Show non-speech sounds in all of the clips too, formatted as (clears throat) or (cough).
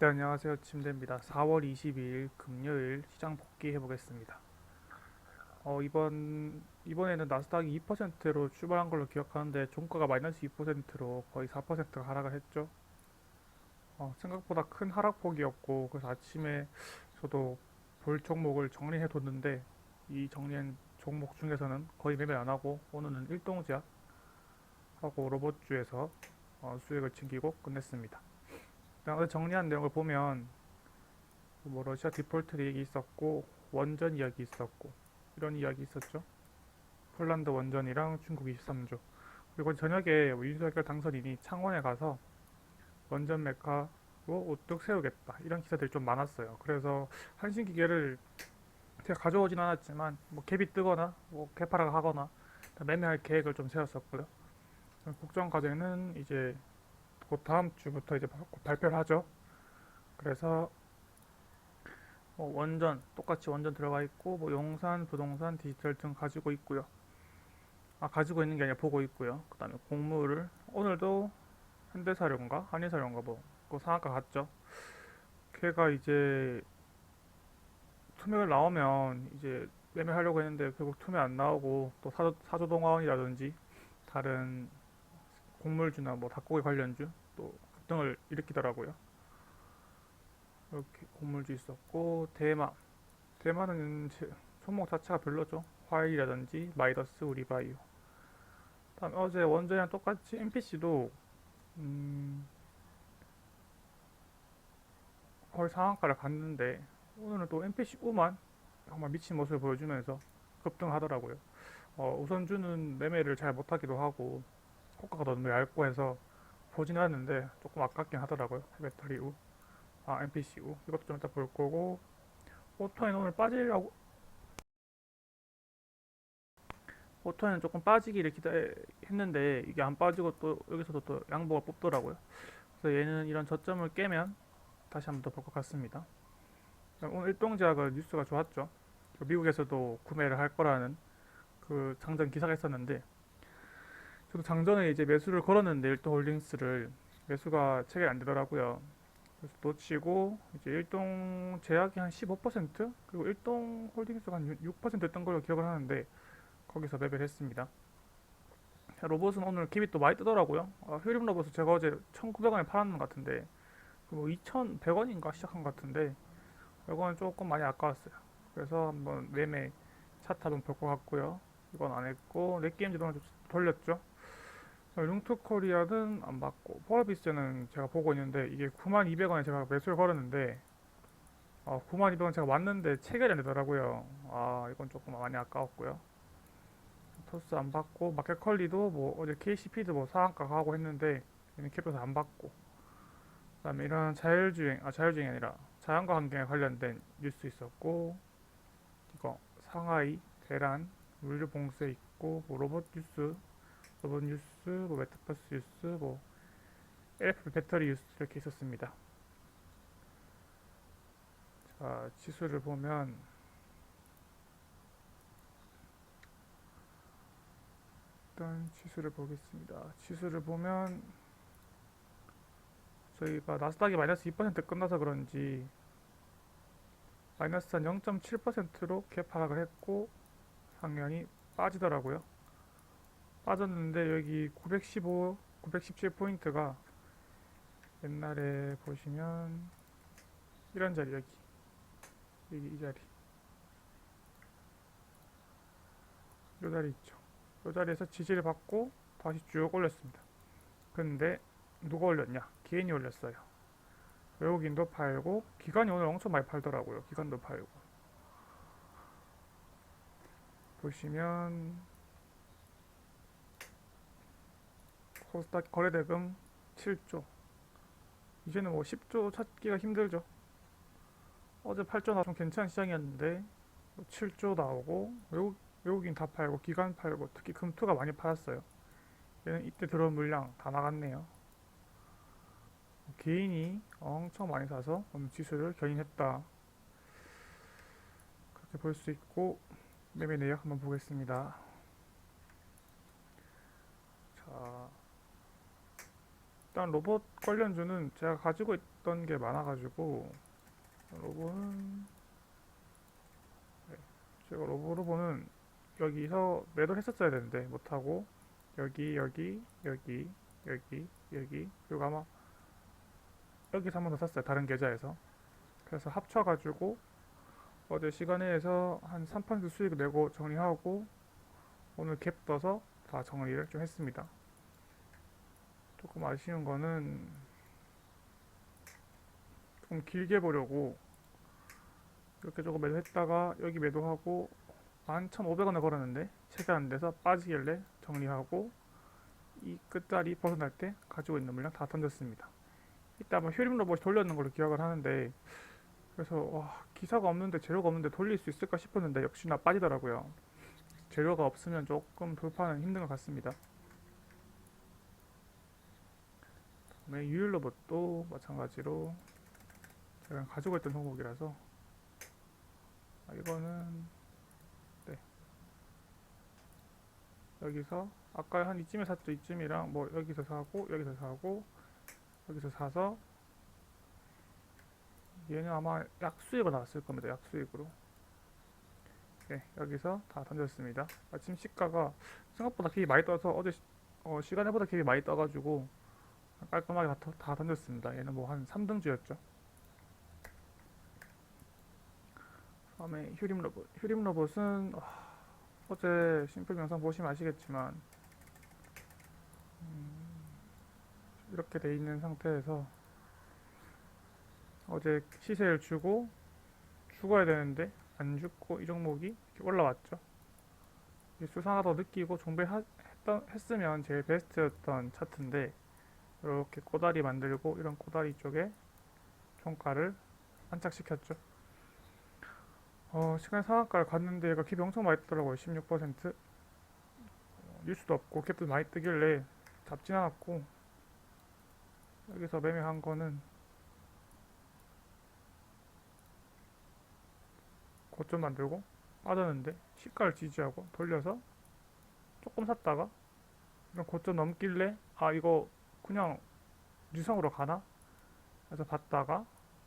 네, 안녕하세요. 침대입니다. 4월 22일 금요일 시장 복귀해 보겠습니다. 어, 이번 이번에는 나스닥이 2%로 출발한 걸로 기억하는데 종가가 마이너스 2%로 거의 4%가 하락을 했죠. 어, 생각보다 큰 하락폭이었고 그래서 아침에 저도 볼 종목을 정리해 뒀는데 이 정리한 종목 중에서는 거의 매매 안 하고 오늘은 일동제약 하고 로봇주에서 어, 수익을 챙기고 끝냈습니다. 정리한 내용을 보면 뭐 러시아 디폴트 얘기 있었고 원전 이야기 있었고 이런 이야기 있었죠. 폴란드 원전이랑 중국 23조 그리고 저녁에 뭐 윤석열 당선인이 창원에 가서 원전 메카로 우뚝 세우겠다 이런 기사들이 좀 많았어요. 그래서 한신 기계를 제가 가져오진 않았지만 뭐 갭이 뜨거나 뭐 개파락 하거나 매매할 계획을 좀 세웠었고요. 국정 과제는 이제 곧 다음 주부터 이제 발표를 하죠. 그래서 뭐 원전 똑같이 원전 들어가 있고 뭐 용산, 부동산, 디지털 등 가지고 있고요. 아 가지고 있는 게 아니라 보고 있고요. 그다음에 공무를 오늘도 현대사료인가 한일사료인가 뭐그 상한가 갔죠. 걔가 이제 투매가 나오면 이제 매매하려고 했는데 결국 투매 안 나오고 또 사조, 사조동화원이라든지 다른 곡물주나 뭐 닭고기 관련주 또 급등을 일으키더라고요. 이렇게 곡물주 있었고 대마 대마는 제- 종목 자체가 별로죠. 화일이라든지 마이더스, 우리바이오. 다음 어제 원전이랑 똑같이 MPC도 음, 거의 상한가를 갔는데 오늘은 또 MPC 우만 정말 미친 모습을 보여주면서 급등하더라고요. 어, 우선주는 매매를 잘 못하기도 하고 효과가 너무 얇고 해서 보진 않았는데 조금 아깝긴 하더라고요. 배터리 우, 아 NPC 우 이것도 좀 이따 볼 거고 오토엔 오늘 빠지려고 오토에는 조금 빠지기를 기대했는데 이게 안 빠지고 또 여기서도 또 양봉을 뽑더라고요. 그래서 얘는 이런 저점을 깨면 다시 한번 더 볼 것 같습니다. 오늘 일동제약은 뉴스가 좋았죠. 그 미국에서도 구매를 할 거라는 그 장전 기사가 있었는데 저도 장전에 이제 매수를 걸었는데 일동홀딩스를 매수가 체결 안 되더라고요. 그래서 놓치고 이제 일동 제약이 한 15% 그리고 일동 홀딩스가 한 6%였던 걸로 기억을 하는데 거기서 매매를 했습니다. 로봇은 오늘 깁이 또 많이 뜨더라고요. 아, 흐름 로봇은 제가 어제 1,900원에 팔았는 것 같은데 뭐 2,100원인가 시작한 것 같은데 이거는 조금 많이 아까웠어요. 그래서 한번 매매 차트 한번 볼 것 같고요. 이건 안 했고 넷게임 지도는 좀 돌렸죠. 룽투 코리아는 안 받고 폴라비스는 제가 보고 있는데 이게 9,200원에 제가 매수를 걸었는데 아, 9,200원 제가 왔는데 체결이 안 되더라고요. 아 이건 조금 많이 아까웠고요. 토스 안 받고 마켓컬리도 뭐 어제 KCP도 뭐 상한가 가고 했는데 얘는 캡에서 안 받고 그 다음에 이런 자율주행 아 자율주행이 아니라 자연과 환경에 관련된 뉴스 있었고 이거 상하이 대란 물류 봉쇄 있고 뭐 로봇 뉴스 로봇 뉴스 뭐 메타버스 뉴스 뭐 LF 배터리 뉴스 이렇게 있었습니다. 자 지수를 보면 일단 지수를 보겠습니다. 지수를 보면 저희가 나스닥이 마이너스 2% 끝나서 그런지 마이너스 한 0.7%로 갭 하락을 했고 상향이 빠지더라고요. 빠졌는데 여기 915, 917포인트가 옛날에 보시면 이런 자리 여기 여기 이 자리 이 자리 있죠. 이 자리에서 지지를 받고 다시 쭉 올렸습니다. 근데 누가 올렸냐? 개인이 올렸어요. 외국인도 팔고 기관이 오늘 엄청 많이 팔더라고요. 기관도 팔고 보시면 코스닥 거래대금 7조 이제는 뭐 10조 찾기가 힘들죠. 어제 8조 나좀 괜찮은 시장이었는데 7조 나오고 외국 외국인 다 팔고 기관 팔고 특히 금투가 많이 팔았어요. 얘는 이때 들어온 물량 다 나갔네요. 개인이 엄청 많이 사서 지수를 견인했다. 그렇게 볼 수 있고 매매 내역 한번 보겠습니다. 자, 일단 로봇 관련주는 제가 가지고 있던 게 많아가지고 로봇은 네, 제가 로봇 로봇은 여기서 매도를 했었어야 되는데 못하고 여기 여기 여기 여기 여기 그리고 아마 여기서 한 번 더 샀어요 다른 계좌에서. 그래서 합쳐가지고 어제 시간에서 한 3% 수익 내고 정리하고 오늘 갭 떠서 다 정리를 좀 했습니다 조금 아쉬운 거는 좀 길게 보려고 이렇게 조금 매도했다가 여기 매도하고 11,500원에 걸었는데 체가 안 돼서 빠지길래 정리하고 이 끝자리 벗어날 때 가지고 있는 물량 다 던졌습니다. 이따 아마 휴림 로봇이 돌렸는 걸로 기억을 하는데 그래서 와, 기사가 없는데 재료가 없는데 돌릴 수 있을까 싶었는데 역시나 빠지더라고요. 재료가 없으면 조금 돌파는 힘든 것 같습니다. 다음에 유일 로봇도 마찬가지로 제가 가지고 있던 종목이라서 아, 이거는 네. 여기서 아까 한 이쯤에 샀죠 이쯤이랑 뭐 여기서 사고 여기서 사고 여기서 사서 얘는 아마 약수익으로 나왔을 겁니다 약수익으로. 네 여기서 다 던졌습니다. 아침 시가가 생각보다 갭이 많이 떠서 어제 시, 어, 시간에보다 갭이 많이 떠가지고 깔끔하게 다, 터- 다 던졌습니다. 얘는 뭐 한 3등주였죠. 다음에 휴림 로봇. 휴림 로봇은 아, 어제 심플 영상 보시면 아시겠지만 음, 이렇게 돼 있는 상태에서 어제 시세를 주고 죽어야 되는데 안 죽고 이 종목이 올라왔죠. 수상하다 느끼고 종배했던 했으면 제일 베스트였던 차트인데 이렇게 꼬다리 만들고 이런 꼬다리 쪽에 종가를 안착시켰죠. 어, 시간 상한가를 갔는데 얘가 갭이 엄청 많이 뜨더라고요. 16%. 어, 뉴스도 없고 갭도 많이 뜨길래 잡진 않았고 여기서 매매한 거는 고점 만들고 빠졌는데 시가를 지지하고 돌려서 조금 샀다가 이런 고점 넘길래 아 이거 그냥 유성으로 가나? 그래서 봤다가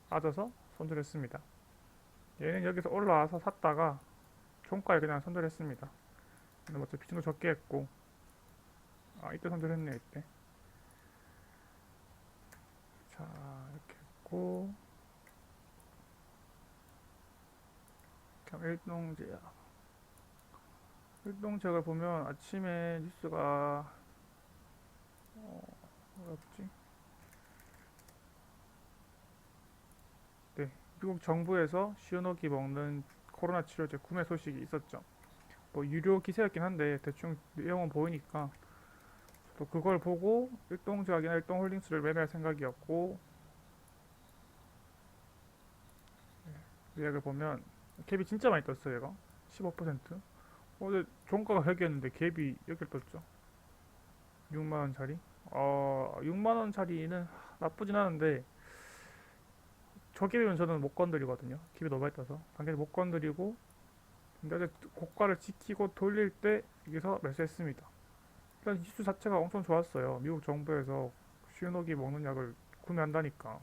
빠져서 손절했습니다. 얘는 여기서 올라와서 샀다가 종가에 그냥 손절했습니다. 근데 뭐 비중도 적게 했고 아 이때 손절했네 이때 자 이렇게 했고 그럼 일동제약 일동제약을 보면 아침에 뉴스가 어 뭐였지? 네 미국 정부에서 시오노기 먹는 코로나 치료제 구매 소식이 있었죠. 뭐 유료 기사였긴 한데 대충 내용은 보이니까 또 그걸 보고 일동제약이나 일동홀딩스를 매매할 생각이었고 네, 예약을 보면 갭이 진짜 많이 떴어요 얘가 15% 어제 종가가 여기였는데 갭이 여기를 떴죠 6만원짜리 어 6만원짜리는 나쁘진 않은데 저 갭이면 저는 못 건드리거든요. 갭이 너무 많이 떠서. 당연히 못 건드리고 근데 고가를 지키고 돌릴 때 여기서 매수했습니다. 일단 지수 자체가 엄청 좋았어요. 미국 정부에서 쉬노기 먹는 약을 구매한다니까.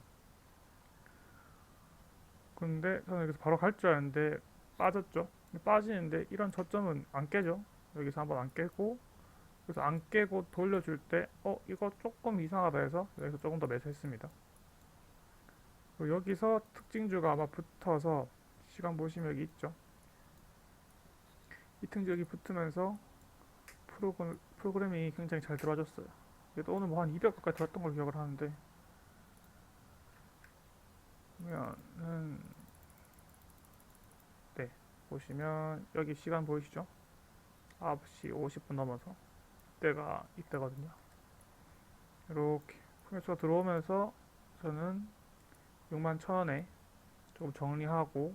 근데 저는 여기서 바로 갈 줄 알았는데 빠졌죠. 빠지는데 이런 저점은 안 깨죠. 여기서 한번 안 깨고 그래서 안 깨고 돌려줄 때 어 이거 조금 이상하다 해서 여기서 조금 더 매수했습니다. 여기서 특징주가 아마 붙어서 시간 보시면 여기 있죠. 이 특징 여기 붙으면서 프로그램, 프로그램이 굉장히 잘 들어와줬어요. 얘도 오늘 뭐 한 200 가까이 들었던 걸 기억을 하는데 보면은 네 보시면 여기 시간 보이시죠? 9시 50분 넘어서 때가 이때거든요. 이렇게 포매수가 들어오면서 저는 6만 1천원에 조금 정리하고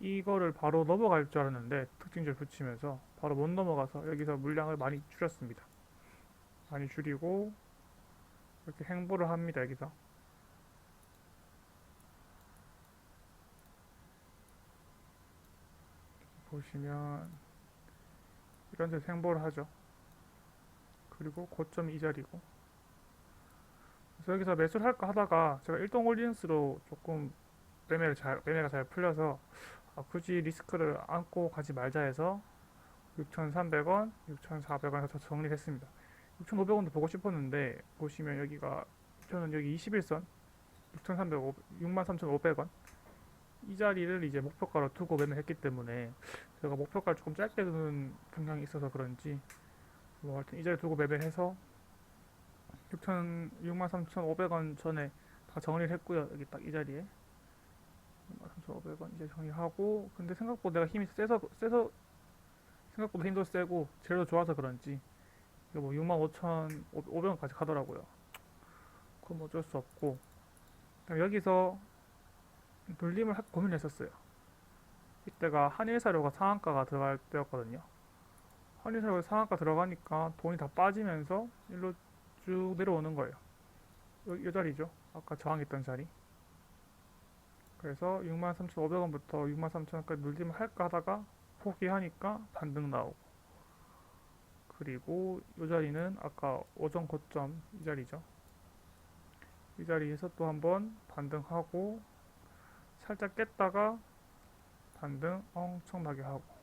이거를 바로 넘어갈 줄 알았는데 특징줄 붙이면서 바로 못 넘어가서 여기서 물량을 많이 줄였습니다. 많이 줄이고 이렇게 행보를 합니다. 여기서 보시면 이런 데서 행보를 하죠. 그리고 고점이 이 자리고 그래서 여기서 매수를 할까 하다가 제가 일동 홀딩스로 조금 매매를 잘 매매가 잘 풀려서 아, 굳이 리스크를 안고 가지 말자 해서 6,300원, 6,400원에서 정리했습니다. 6,500원도 보고 싶었는데 보시면 여기가 저는 여기 21선 6,300, 63,500원 이 자리를 이제 목표가로 두고 매매했기 때문에 제가 목표가를 조금 짧게 두는 경향이 있어서 그런지 뭐 하여튼 이 자리 두고 매매해서 6천 63,500원 전에 다 정리를 했고요. 여기 딱 이 자리에 63,500원 이제 정리하고 근데 생각보다 내가 힘이 세서 세서 생각보다 힘도 세고 재료도 좋아서 그런지 이거 뭐 65,500원까지 가더라고요. 그건 뭐 어쩔 수 없고 그다음에 여기서 눌림을 할 고민을 했었어요. 이때가 한일사료가 상한가가 들어갈 때였거든요. 한일사료가 상한가 들어가니까 돈이 다 빠지면서 일로 쭉 내려오는 거예요. 요, 요 자리죠. 아까 저항했던 자리. 그래서 63,500원부터 63,000원까지 눌림을 할까 하다가 포기하니까 반등 나오고 그리고 이 자리는 아까 오전 고점 이 자리죠. 이 자리에서 또 한번 반등하고 살짝 깼다가 반등 엄청나게 하고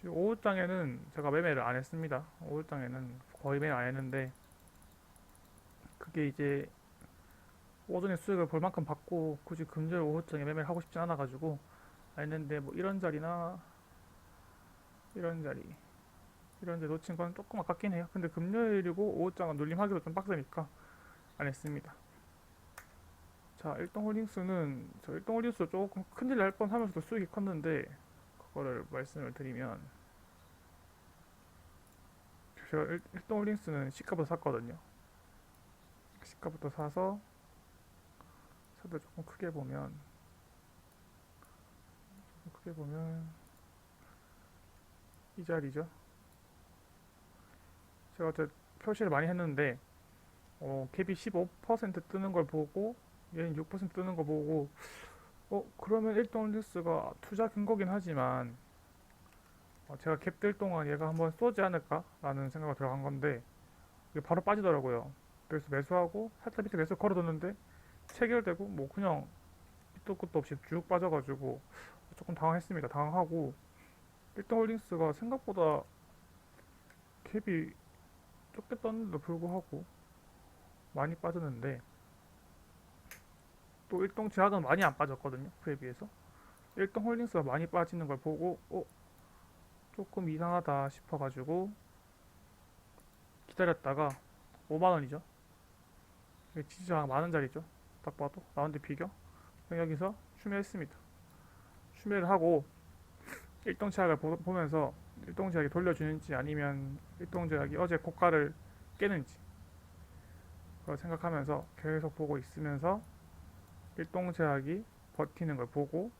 지금 오후장에는 제가 매매를 안 했습니다. 오후장에는 거의 매매 안 했는데 그게 이제 오전에 수익을 볼 만큼 받고 굳이 금요일 오후장에 매매를 하고 싶진 않아 가지고 안 했는데 뭐 이런 자리나 이런 자리 이런 데 놓친 건 조금 아깝긴 해요. 근데 금요일이고 오후장은 눌림하기도 좀 빡세니까 안 했습니다. 자, 일동 홀딩스는 저 일동 홀딩스 조금 큰일 날 뻔하면서도 수익이 컸는데 그 거를 말씀을 드리면 제가 일- 일동 홀딩스는 시가부터 샀거든요. 시가부터 사서 차도 조금 크게 보면 조금 크게 보면 이 자리죠. 제가 어제 표시를 많이 했는데 어, 갭이 15% 뜨는 걸 보고 얘는 6% 뜨는 거 보고 어 그러면 일동 뉴스가 투자 근거긴 하지만 어, 제가 갭 뜰 동안 얘가 한번 쏘지 않을까라는 생각을 들어간 건데 이게 바로 빠지더라고요. 그래서 매수하고 살짝 밑에 매수 걸어뒀는데 체결되고 뭐 그냥 밑도 끝도 없이 쭉 빠져가지고 조금 당황했습니다. 당황하고 일동 홀딩스가 생각보다 갭이 적게 떴는데도 불구하고 많이 빠졌는데 또 일동 제약은 많이 안 빠졌거든요. 그에 비해서 일동 홀딩스가 많이 빠지는 걸 보고 어 조금 이상하다 싶어가지고 기다렸다가 5만 원이죠. 지지자가 많은 자리죠. 딱 봐도 라운드 비교 여기서 추매했습니다. 추매를 하고 일동 제약을 보- 보면서 일동 제약이 돌려주는지 아니면 일동 제약이 어제 고가를 깨는지 생각하면서 계속 보고 있으면서 일동 제약이 버티는 걸 보고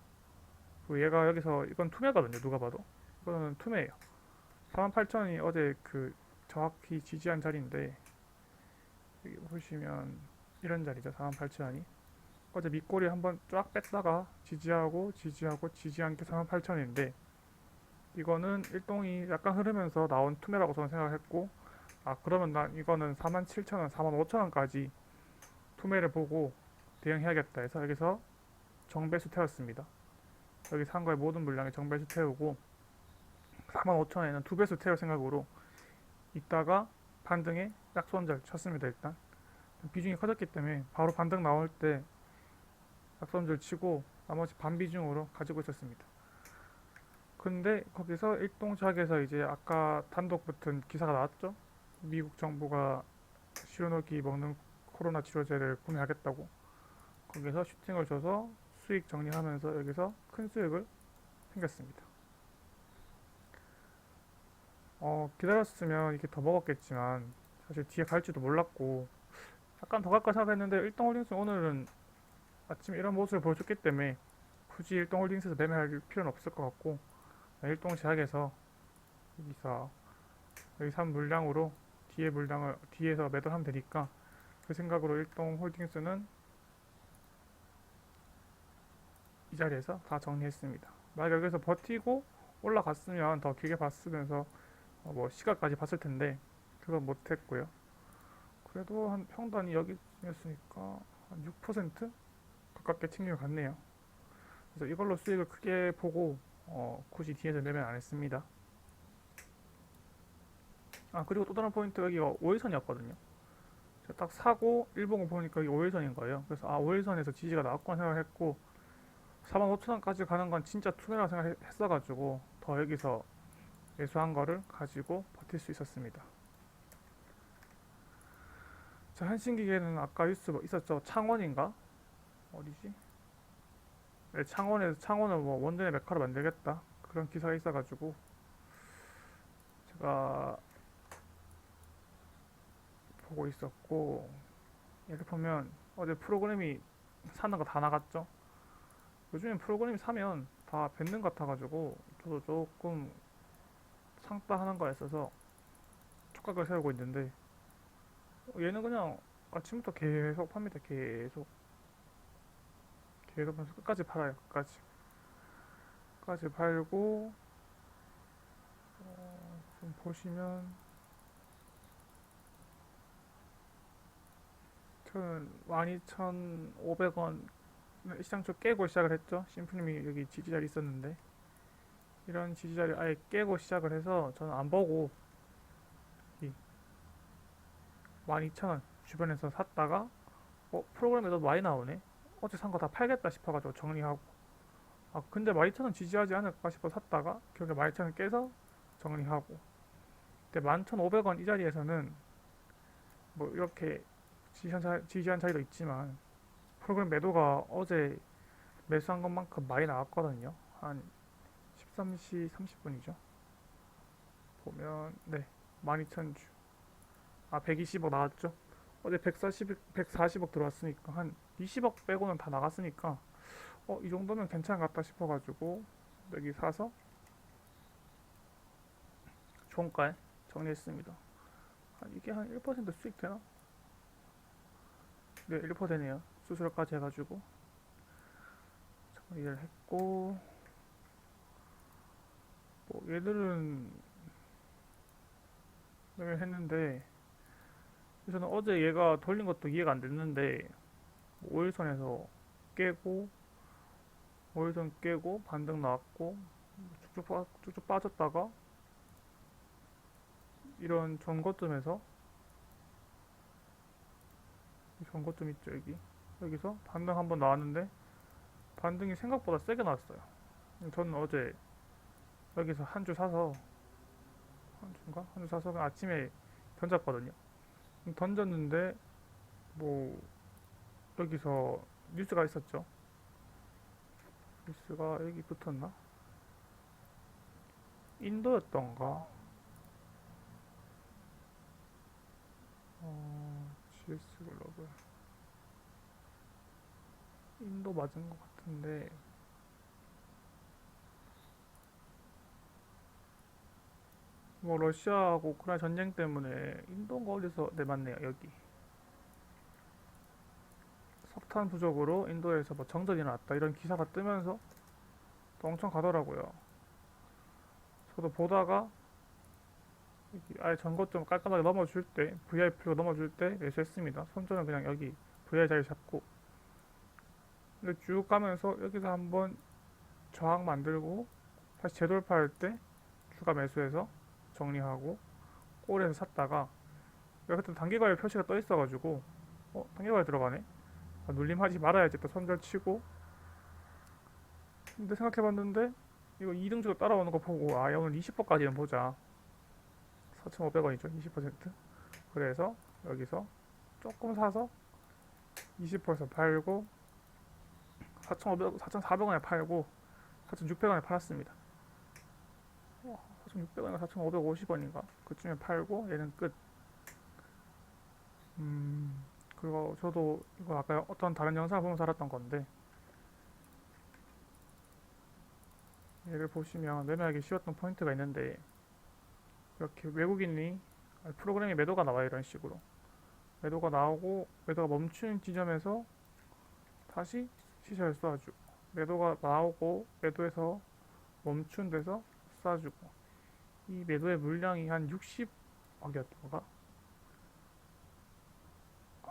그리고 얘가 여기서 이건 투매거든요 누가 봐도. 이거는 투매예요. 48,000원이 어제 그 정확히 지지한 자리인데 여기 보시면 이런 자리죠 48,000원이. 어제 밑꼬리 한번 쫙 뺐다가 지지하고 지지하고 지지한 게 48,000원인데 이거는 일동이 약간 흐르면서 나온 투매라고 저는 생각했고 아 그러면 난 이거는 47,000원, 45,000원까지 투매를 보고 대응해야겠다 해서 여기서 정배수 태웠습니다. 여기 산 거의 모든 물량에 정배수 태우고 45,000원에는 두 배수 태울 생각으로 이따가 반등에 약손절 쳤습니다. 일단 비중이 커졌기 때문에 바로 반등 나올 때 약손절 치고 나머지 반 비중으로 가지고 있었습니다. 근데 거기서 일동작에서 이제 아까 단독 붙은 기사가 나왔죠. 미국 정부가 시로노기 먹는 코로나 치료제를 구매하겠다고 거기서 슈팅을 줘서 수익 정리하면서 여기서 큰 수익을 챙겼습니다. 어, 기다렸으면 이게 더 먹었겠지만 사실 뒤에 갈지도 몰랐고 약간 더 갈까 생각했는데 일동 홀딩스 오늘은 아침에 이런 모습을 보여줬기 때문에 굳이 일동 홀딩스에서 매매할 필요는 없을 것 같고 일동 제약에서 여기서 여기 산 물량으로 뒤에 물량을 뒤에서 매도를 하면 되니까 그 생각으로 일동 홀딩스는 이 자리에서 다 정리했습니다. 만약 여기서 버티고 올라갔으면 더 길게 봤으면서 어, 뭐 시가까지 봤을 텐데 그건 못했고요. 그래도 한 평단이 여기였으니까 한 6% 가깝게 챙겨 갔네요. 그래서 이걸로 수익을 크게 보고 어, 굳이 뒤에서 매매 안 했습니다. 아 그리고 또 다른 포인트 여기가 5일선이었거든요. 제가 딱 사고 일봉을 보니까 여기 5일선인 거예요. 그래서 아 5일선에서 지지가 나왔구나 생각했고 45,000원까지 가는 건 진짜 투매라고 생각했어가지고 더 여기서 매수한 거를 가지고 버틸 수 있었습니다. 자, 한신기계는 아까 뉴스 뭐 있었죠? 창원인가? 어디지? 네, 창원에서 창원을 뭐 원전의 메카로 만들겠다 그런 기사가 있어가지고 제가 보고 있었고 이렇게 보면 어제 프로그램이 사는 거 다 나갔죠? 요즘엔 프로그램이 사면 다 뱉는 것 같아가지고 저도 조금 상따하는 거에 있어서 촉각을 세우고 있는데 어, 얘는 그냥 아침부터 계속 팝니다. 계속. 계속 하면서 끝까지 팔아요. 끝까지. 끝까지 팔고 어, 좀 보시면 저는 12,500원 시장 초 깨고 시작을 했죠. 심프님이 여기 지지자리 있었는데. 이런 지지자리 아예 깨고 시작을 해서 저는 안 보고 이 12,000원 주변에서 샀다가 어 프로그램에도 많이 나오네. 어제 산 거 다 팔겠다 싶어가지고 정리하고. 아 근데 12,000원 지지하지 않을까 싶어 샀다가 결국에 12,000원 깨서 정리하고. 근데 11,500원 이 자리에서는 뭐 이렇게 지지한, 차, 지지한 차이도 있지만 프로그램 매도가 어제 매수한 것만큼 많이 나왔거든요 한 13시 30분이죠 보면 네 12,000주 아 120억 나왔죠 어제 140, 140억 들어왔으니까 한 20억 빼고는 다 나갔으니까 어, 이 정도면 괜찮은 것 같다 싶어가지고 여기 사서 종가에 정리했습니다. 한 이게 한 1% 수익 되나? 네, 1% 되네요. 수수료까지 해가지고 정리를 했고 뭐 얘들은 매매를 했는데 저는 어제 얘가 돌린 것도 이해가 안 됐는데 5일선에서 깨고 5일선 깨고 반등 나왔고 쭉쭉, 빠, 쭉쭉 빠졌다가 이런 전고점에서 이 전고점 있죠 여기 여기서 반등 한번 나왔는데 반등이 생각보다 세게 나왔어요 저는 어제 여기서 한 주 사서 한 주인가? 한 주 사서 아침에 던졌거든요 던졌는데 뭐 여기서 뉴스가 있었죠. 뉴스가 여기 붙었나? 인도였던가? 어, GS 글로벌. 인도 맞은 것 같은데. 뭐 러시아하고 우크라이나 전쟁 때문에 인도가 어디서 네 맞네요 여기. 석탄 부족으로 인도에서 뭐 정전이 났다 이런 기사가 뜨면서 또 엄청 가더라고요. 저도 보다가 아예 전고점 깔끔하게 넘어줄 때 VIP로 넘어줄 때 매수했습니다. 손절은 그냥 여기 VI 자리 잡고 근데 쭉 가면서 여기서 한번 저항 만들고 다시 재돌파할 때 추가 매수해서 정리하고 꼴에서 샀다가 그때 단기과열 표시가 떠 있어가지고 어 단기과열 들어가네. 아, 눌림하지 말아야지 또 손절 치고. 근데 생각해봤는데 이거 2등주로 따라오는 거 보고 아 오늘 20%까지는 보자. 4,500원이죠 20% 그래서 여기서 조금 사서 20%에서 팔고 4,500, 4,400원에 팔고 4,600원에 팔았습니다. 4,600원인가 4,550원인가? 그쯤에 팔고 얘는 끝. 음 그리고 저도 이거 아까 어떤 다른 영상을 보면서 알았던 건데 얘를 보시면 매매하기 쉬웠던 포인트가 있는데 이렇게 외국인이 프로그램에 매도가 나와요 이런 식으로. 매도가 나오고 매도가 멈춘 지점에서 다시 시세를 쏴주고 매도가 나오고 매도해서 멈춘 데서 쏴주고 이 매도의 물량이 한 60억이었던가?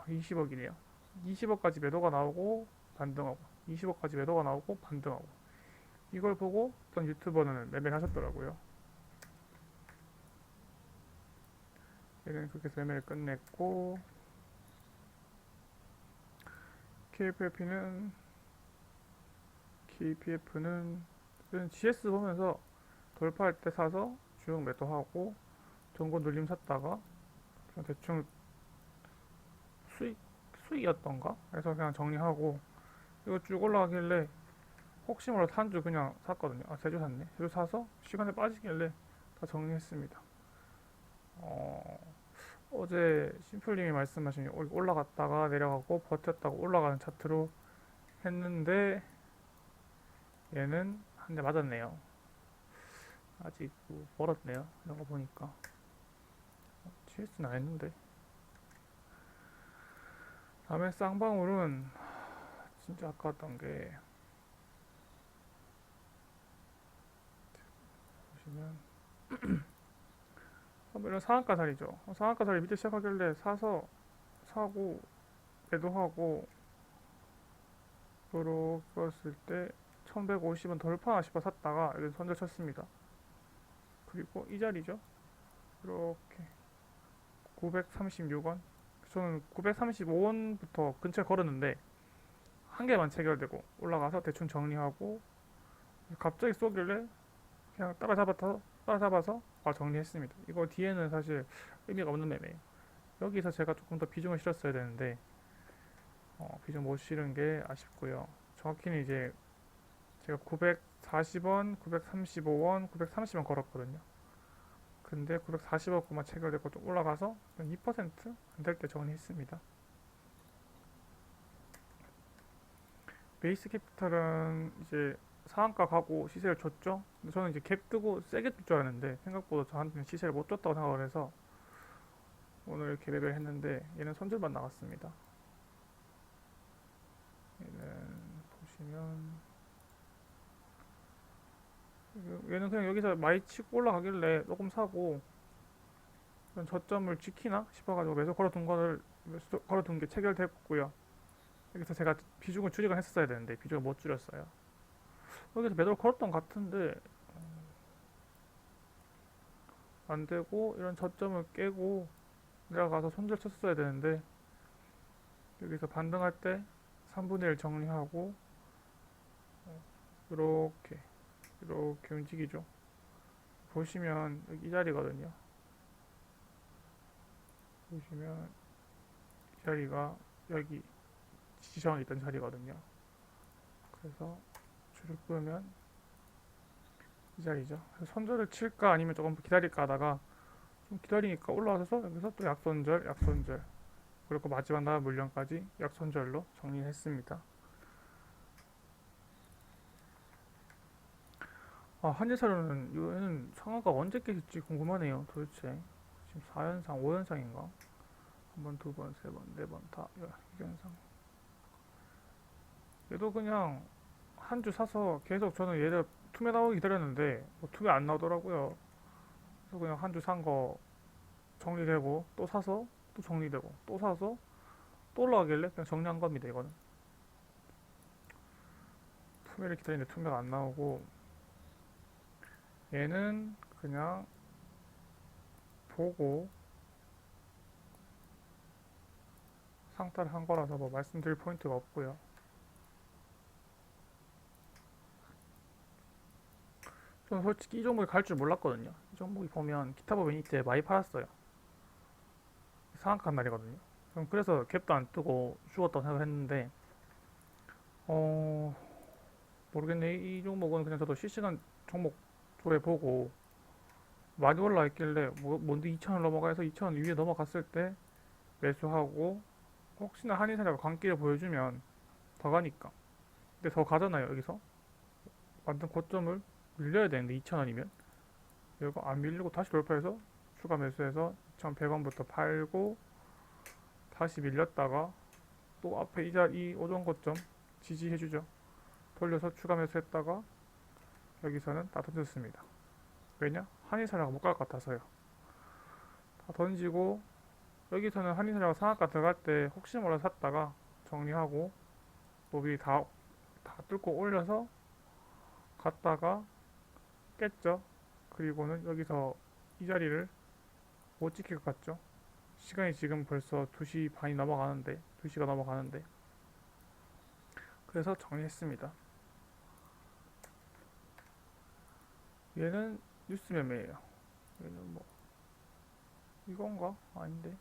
20억이네요. 20억까지 매도가 나오고 반등하고 20억까지 매도가 나오고 반등하고 이걸 보고 어떤 유튜버는 매매를 하셨더라고요. 얘는 그렇게 매매를 끝냈고 KPF는 KPF는 GS 보면서 돌파할 때 사서 쭉 매도하고 전고 눌림 샀다가 그냥 대충 수익 수익이었던가? 그래서 그냥 정리하고 이거 쭉 올라가길래 혹시 몰라서 한주 그냥 샀거든요. 아 제주 샀네. 제주 사서 시간에 빠지길래 다 정리했습니다. 어, 어제 심플님이 말씀하신 올- 올라갔다가 내려가고 버텼다가 올라가는 차트로 했는데 얘는 한 대 맞았네요. 아직 뭐 멀었네요. 이런 거 보니까. 어, GS는 안 했는데. 다음에 쌍방울은 하, 진짜 아까웠던 게 보시면 한번 (clears throat) 이런 상한가살이죠. 어, 상한가살이 밑에 시작하길래 사서 사고 매도하고 요렇게 봤을 때 1150원 돌파나 싶어 샀다가 여기 손절 쳤습니다 그리고 이 자리죠 이렇게 936원 저는 935원부터 근처에 걸었는데 한 개만 체결되고 올라가서 대충 정리하고 갑자기 쏘길래 그냥 따라잡아서 따라잡아서 아, 정리했습니다. 이거 뒤에는 사실 의미가 없는 매매예요. 여기서 제가 조금 더 비중을 실었어야 되는데 어, 비중 못 실은 게 아쉽고요. 정확히는 이제 제가 940원, 935원, 930원 걸었거든요. 근데 940원만 체결되고 좀 올라가서 2%안 될 때 정리했습니다. 베이스 캐피탈은 이제 상한가 가고 시세를 줬죠. 저는 이제 갭 뜨고 세게 뜰줄 알았는데 생각보다 저한테는 시세를 못 줬다고 생각을 해서 오늘 이렇게 매매를 했는데 얘는 손절만 나갔습니다. 얘는 보시면 얘는 그냥 여기서 많이 치고 올라가길래 조금 사고 저점을 지키나 싶어가지고 매수 걸어둔 거를 매수 걸어둔 게 체결됐고요. 여기서 제가 비중을 줄이긴 했었어야 되는데 비중을 못 줄였어요. 여기서 매도를 걸었던 것 같은데 음, 안 되고 이런 저점을 깨고 내려가서 손절 쳤어야 되는데 여기서 반등할 때 3분의 1 정리하고 이렇게 이렇게 움직이죠. 보시면 여기 이 자리거든요. 보시면 이 자리가 여기 지지정이 있던 자리거든요. 그래서 줄을 끄면 이 자리죠. 손절을 칠까 아니면 조금 기다릴까 하다가 좀 기다리니까 올라와서 여기서 또 약손절, 약손절 그리고 마지막 나라 물량까지 약손절로 정리했습니다. 아, 한예사료는 이거는 상한가 언제 깨질지 궁금하네요. 도대체 지금 4연상, 5연상인가? 한 번, 두 번, 세 번, 네 번다 이연상. 얘도 그냥 한 주 사서 계속 저는 얘를 투매 나오기 기다렸는데 뭐 투매 안 나오더라고요. 그래서 그냥 한 주 산 거 정리되고 또 사서 또 정리되고 또 사서 또 올라가길래 그냥 정리한 겁니다. 이거는 투매를 기다리는데 투매가 안 나오고 얘는 그냥 보고 상따를 한 거라서 뭐 말씀드릴 포인트가 없고요. 저는 솔직히 이 종목이 갈 줄 몰랐거든요. 이 종목이 보면 기타 법인 이때 많이 팔았어요. 상한가 날이거든요. 저는 그래서 갭도 안 뜨고 죽었다고 생각을 했는데 어 모르겠네. 이 종목은 그냥 저도 실시간 종목 조회 보고 많이 올라 있길래 뭐, 뭔데 2천원 넘어가서 2천원 위에 넘어갔을 때 매수하고 혹시나 한인사가 광기를 보여주면 더 가니까. 근데 더 가잖아요 여기서. 완전 고점을 밀려야 되는데 2천원이면. 이거 안 밀리고 다시 돌파해서 추가 매수해서 2,100원부터 팔고 다시 밀렸다가 또 앞에 이자 이 오전 고점 지지해주죠. 돌려서 추가 매수했다가 여기서는 다 던졌습니다. 왜냐? 한의사랑 못갈 것 같아서요. 다 던지고 여기서는 한인사랑 상한가 들어갈 때 혹시 몰라 샀다가 정리하고 노비 다, 다 뚫고 올려서 갔다가 깼죠. 그리고는 여기서 이 자리를 못 지킬 것 같죠. 시간이 지금 벌써 2시 반이 넘어가는데 2시가 넘어가는데 그래서 정리했습니다. 얘는 뉴스 매매예요. 얘는 뭐 이건가? 아닌데.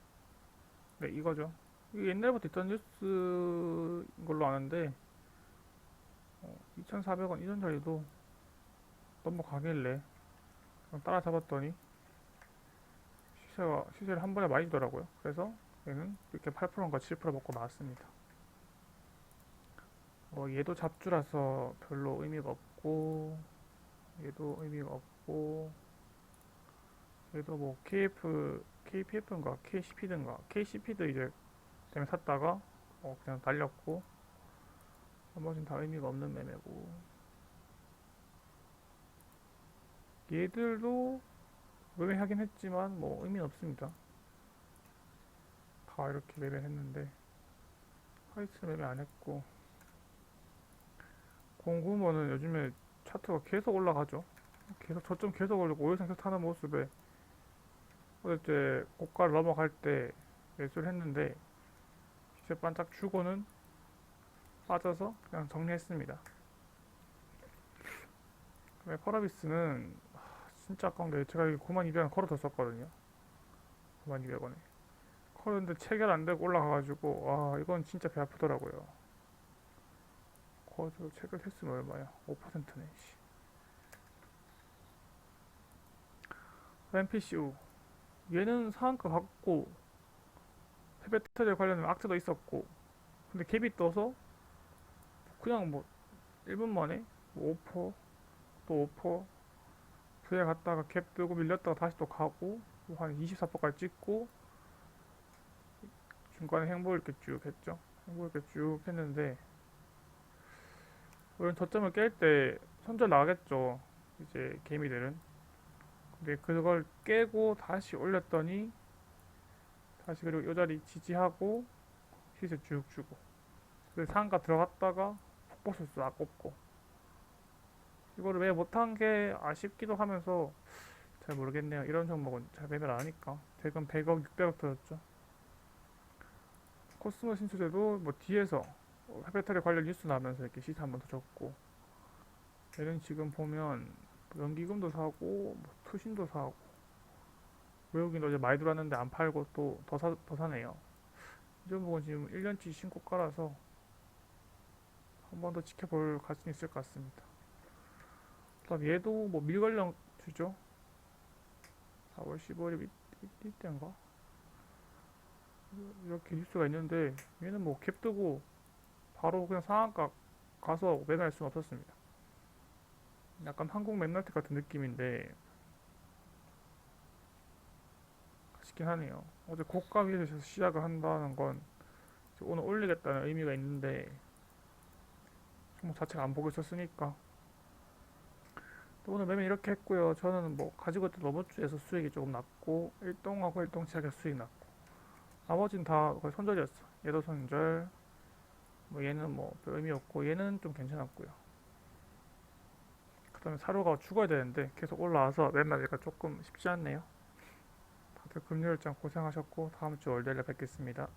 네, 이거죠. 이거 옛날부터 있던 뉴스인 걸로 아는데 어, 2,400원 이전 자리도 넘어가길래 그냥 따라잡았더니 시세가 시세를 한 번에 많이 주더라고요. 그래서 얘는 이렇게 8%인가 7% 먹고 나왔습니다. 어, 얘도 잡주라서 별로 의미가 없고 얘도 의미가 없고 얘도 뭐 KF, KPF인가 KCP든가 KCP도 이제 때문에 샀다가 어, 그냥 달렸고 나머지는 다 의미가 없는 매매고 얘들도 매매하긴 했지만 뭐 의미는 없습니다. 다 이렇게 매매했는데 하이스 매매 안 했고 공구먼은 요즘에 차트가 계속 올라가죠. 계속 저점 계속 올리고 5일 상승 타는 모습에 어제 고가를 넘어갈 때 매수를 했는데 시세 반짝 주고는 빠져서 그냥 정리했습니다. 그다음에 펄어비스는 하, 진짜 아까운 게 제가 9200원 걸어뒀었거든요. 9200원에 걸었는데 체결 안 되고 올라가가지고 와 이건 진짜 배 아프더라고요. 거기서 체결했으면 얼마야? 5%네. NPCU 얘는 상한가 받고 페베트에 관련된 악재도 있었고 근데 갭이 떠서 그냥 뭐 1분 만에 뭐 5%, 또 5%, 부에 갔다가 갭 뜨고 밀렸다가 다시 또 가고 뭐 한 24%까지 찍고 중간에 행보 이렇게 쭉 했죠. 행보 이렇게 쭉 했는데 물론 저점을 깰 때 손절 나가겠죠. 이제 개미들은. 근데 그걸 깨고 다시 올렸더니 다시 그리고 이 자리 지지하고 시세 쭉 주고 그래서 상가 들어갔다가 폭보수 싹 꼽고 이거를 왜 못한 게 아쉽기도 하면서 잘 모르겠네요. 이런 종목은 잘 매매를 안 하니까 대금 100억, 600억 들었죠. 코스모 신수제도 뭐 뒤에서 해배터리 관련 뉴스 나면서 이렇게 시세 한번 더 줬고 얘는 지금 보면 연기금도 사고 뭐 투신도 사고 외국인도 이제 많이 들어왔는데 안 팔고 또 더 사, 더 사네요. 이 종목은 지금 1년치 신고가라서 한 번 더 지켜볼 가치는 있을 것 같습니다. 그 다음 얘도 뭐 밀관련 주죠. 4월 15일 이때인가? 이렇게 뉴스가 있는데 얘는 뭐 갭 뜨고 바로 그냥 상한가 가서 매매할 수는 없었습니다. 약간 한국 맥날티 같은 느낌인데 아쉽긴 하네요. 어제 고가 위에서 시작을 한다는 건 오늘 올리겠다는 의미가 있는데 종목 자체가 안 보고 있었으니까 또 오늘 매매 이렇게 했고요. 저는 뭐 가지고 있던 로봇주에서 수익이 조금 났고 일동하고 일동치약에 수익 났고 나머지는 다 거의 손절이었어. 얘도 손절. 뭐 얘는 뭐 별 의미 없고 얘는 좀 괜찮았고요. 그 다음에 사료가 죽어야 되는데 계속 올라와서 매매하기가 조금 쉽지 않네요. 다들 금요일장 고생하셨고 다음 주 월요일에 뵙겠습니다.